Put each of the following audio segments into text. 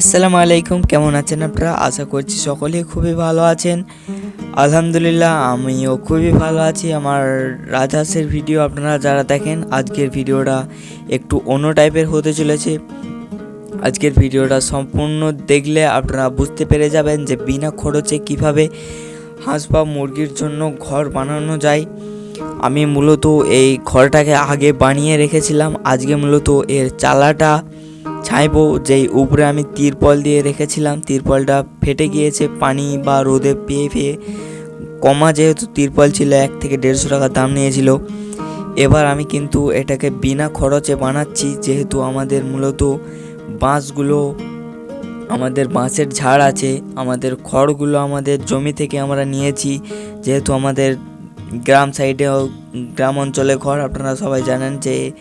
আসসালামু আলাইকুম, কেমন আছেন আপনারা? আশা করছি সকলেই খুবই ভালো আছেন। আলহামদুলিল্লাহ, আমিও খুবই ভালো আছি। আমার রাজহাঁসের ভিডিও আপনারা যারা দেখেন, আজকের ভিডিওটা একটু অন্য টাইপের হতে চলেছে। আজকের ভিডিওটা সম্পূর্ণ দেখলে আপনারা বুঝতে পেরে যাবেন যে বিনা খরচে কীভাবে হাঁস বা মুরগির জন্য ঘর বানানো যায়। আমি মূলত এই ঘরটাকে আগে বানিয়ে রেখেছিলাম। আজকে মূলত এর চালাটা ছাইবো, যেই উপরে আমি তিরপল দিয়ে রেখেছিলাম, তিরপলটা ফেটে গিয়েছে পানি বা রোদে পেয়ে পেয়ে। কমা যেহেতু তিরপল ছিল, এক থেকে দেড়শো টাকা দাম নিয়েছিল। এবার আমি কিন্তু এটাকে বিনা খরচে বানাচ্ছি, যেহেতু আমাদের মূলত বাঁশগুলো, আমাদের বাঁশের ঝাড় আছে, আমাদের খড়গুলো আমাদের জমি থেকে আমরা নিয়েছি। যেহেতু আমাদের গ্রাম সাইডেও গ্রাম অঞ্চলে ঘর, আপনারা সবাই জানেন যে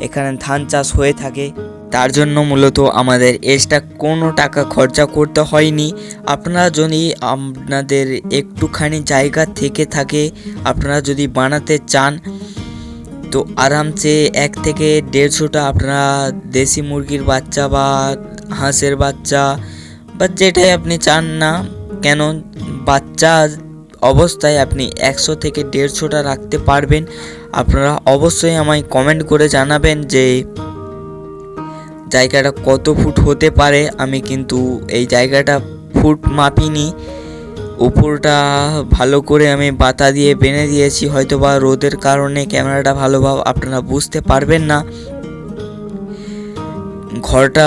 এখানে ধান চাষ হয়ে থাকে। তার জন্য মূলত আমাদের এক্সট্রা কোনো টাকা খরচা করতে হয়নি। আপনারা যদি আপনাদের একটুখানি জায়গা থেকে থাকে, আপনারা যদি বানাতে চান, তো আরামসে এক থেকে দেড়শোটা আপনারা দেশি মুরগির বাচ্চা বা হাঁসের বাচ্চা বা যেটাই আপনি চান না কেন, বাচ্চা অবস্থায় আপনি একশো থেকে দেড়শোটা রাখতে পারবেন। আপনারা অবশ্যই আমায় কমেন্ট করে জানাবেন যে জায়গাটা কত ফুট হতে পারে, আমি কিন্তু এই জায়গাটা ফুট মাপিনি। উপরটা ভালো করে আমি বাতা দিয়ে বেঁধে দিয়েছি হয়তো বা রোদের কারণে ক্যামেরাটা ভালোভাবে আপনারা বুঝতে পারবেন না। ঘরটা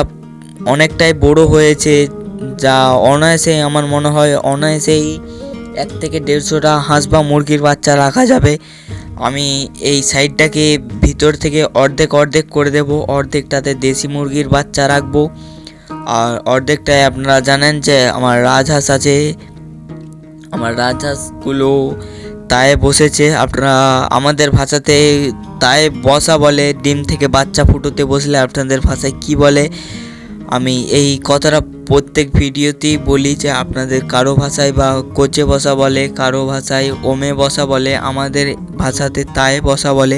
অনেকটাই বড় হয়েছে, যা অনায়াসে আমার মনে হয় অনায়াসেই এক থেকে দেড়শোটা হাঁস বা মুরগির বাচ্চা রাখা যাবে। আমি এই সাইডটাকে ভিতর থেকে অর্ধেক অর্ধেক করে দেব। অর্ধেকটাতে দেশি মুরগির বাচ্চা রাখব। আর অর্ধেকটায় আপনারা জানেন যে আমার রাজহাঁস আছে। আমার রাজহাঁসগুলো তায়ে বসেছে। আপনারা আমাদের ভাষাতে তায়ে বসা বলে, ডিম থেকে বাচ্চা ফুটোতে বসলে আপনাদের ভাষায় কি বলে? আমি এই কথাটা প্রত্যেক ভিডিওতেই বলি যে আপনাদের কারও ভাষায় বা কোচে বসা বলে, কারও ভাষায় ওমে বসা বলে, আমাদের ভাষাতে তায়ে বসা বলে।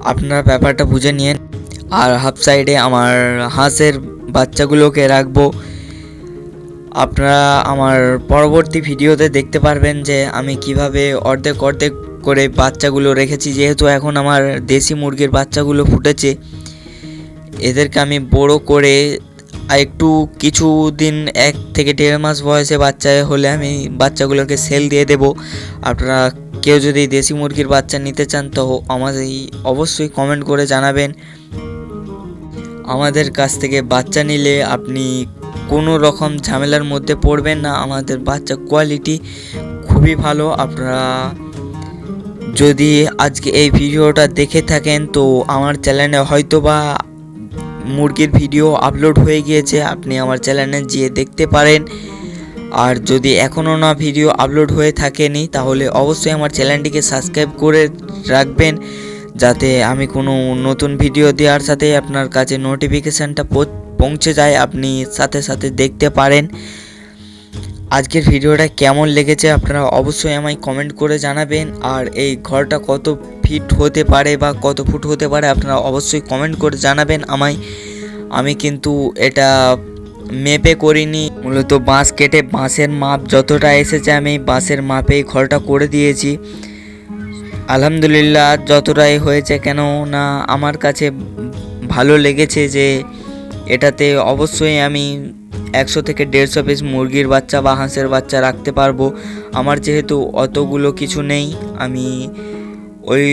আপনারা ব্যাপারটা বুঝে নিন আর হাফ সাইডে আমার হাঁসের বাচ্চাগুলোকে রাখব। আপনারা আমার পরবর্তী ভিডিওতে দেখতে পারবেন যে আমি কীভাবে অর্ধেক অর্ধেক করে বাচ্চাগুলো রেখেছি। যেহেতু এখন আমার দেশি মুরগির বাচ্চাগুলো ফুটেছে এদেরকে আমি বড় করে একটু কিছু দিন এক থেকে দেড় মাস বয়সে বাচ্চা হলে আমি বাচ্চাগুলোকে সেল দিয়ে দেব। আপনারা কেউ যদি দেশি মুরগির বাচ্চা নিতে চান তো আমাদের অবশ্যই কমেন্ট করে জানাবেন। আমাদের কাছ থেকে বাচ্চা নিলে আপনি কোনো রকম ঝামেলার মধ্যে পড়বেন না। আমাদের বাচ্চা কোয়ালিটি খুবই ভালো। আপনারা যদি আজকে এই ভিডিওটা দেখে থাকেন তো আমার চ্যানেলে হয়তো বা মুরগির ভিডিও আপলোড হয়ে গিয়েছে, আপনি আমার চ্যানেলে গিয়ে দেখতে পারেন। আর যদি এখনও না ভিডিও আপলোড হয়ে থাকেনি, তাহলে অবশ্যই আমার চ্যানেলটিকে সাবস্ক্রাইব করে রাখবেন, যাতে আমি কোনো নতুন ভিডিও দেওয়ার সাথে আপনার কাছে নোটিফিকেশানটা পৌঁছে যায়, আপনি সাথে সাথে দেখতে পারেন। আজকের ভিডিওটা কেমন লেগেছে আপনারা অবশ্যই আমায় কমেন্ট করে জানাবেন। আর এই ঘরটা কত ফিট হতে পারে বা কত ফুট হতে পারে আপনারা অবশ্যই কমেন্ট করে জানাবেন আমায়। আমি কিন্তু এটা মেপে করিনি। মূলত বাঁশ কেটে বাঁশের মাপ যতটা এসেছে আমি বাঁশের মাপেই ঘরটা করে দিয়েছি। আলহামদুলিল্লাহ যতটাই হয়েছে কেন না আমার কাছে ভালো লেগেছে যে এটাতে অবশ্যই আমি একশো থেকে দেড়শো পিস মুরগির বাচ্চা বা হাঁসের বাচ্চা রাখতে পারব। আমার যেহেতু অতগুলো কিছু নেই, আমি ওই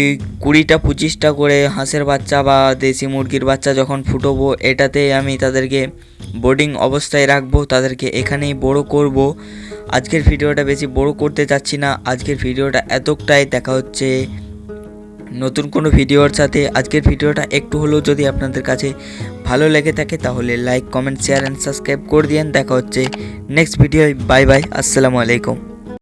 কুড়িটা পঁচিশটা করে হাঁসের বাচ্চা বা দেশি মুরগির বাচ্চা যখন ফুটোবো, এটাতে আমি তাদেরকে বোর্ডিং অবস্থায় রাখব, তাদেরকে এখানেই বড় করব। আজকের ভিডিওটা বেশি বড় করতে চাচ্ছি না, আজকের ভিডিওটা এতটাই, দেখা হচ্ছে নতুন কোনো ভিডিওর সাথে। আজকের ভিডিওটা একটু হলেও যদি আপনাদের কাছে ভালো লেগে থাকে তাহলে like comment share and subscribe করে দিন দেখা হচ্ছে নেক্সট ভিডিও বাই বাই আসসালামু আলাইকুম।